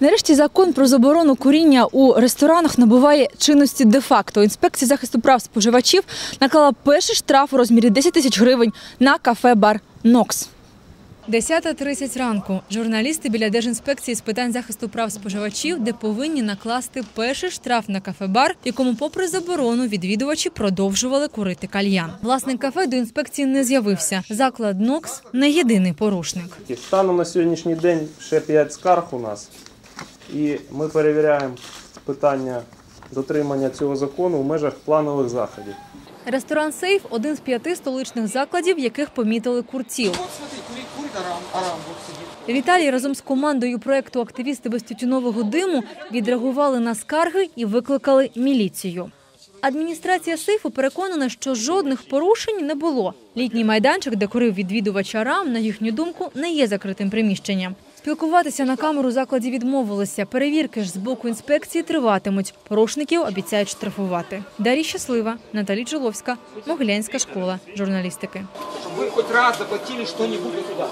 Нарешті закон про заборону куріння у ресторанах набуває чинності де-факто. Інспекція захисту прав споживачів наклала перший штраф у розмірі 10 тисяч гривень на кафе-бар Нокс. 10.30 ранку. Журналісти біля Держінспекції з питань захисту прав споживачів, де повинні накласти перший штраф на кафе-бар, якому, попри заборону, відвідувачі продовжували курити кальян. Власник кафе до інспекції не з'явився. Заклад Нокс не єдиний порушник. Станом на сьогоднішній день ще 5 скарг у нас, і ми перевіряємо питання дотримання цього закону в межах планових заходів. Ресторан Сейф один з п'яти столичних закладів, яких помітили курців. Віталій разом з командою проекту Активісти без тютюнового диму відреагували на скарги і викликали міліцію. Адміністрація сейфу переконана, що жодних порушень не було. Літній майданчик, де курив відвідувач Арам, на їхню думку, не є закритим приміщенням. Спілкуватися на камеру закладі відмовилися. Перевірки ж з боку інспекції триватимуть. Порушників обіцяють штрафувати. Дарі Щаслива, Наталі Джоловська, Могилянська школа журналістики. Щоб ви хоч раз заплатили вот сюда.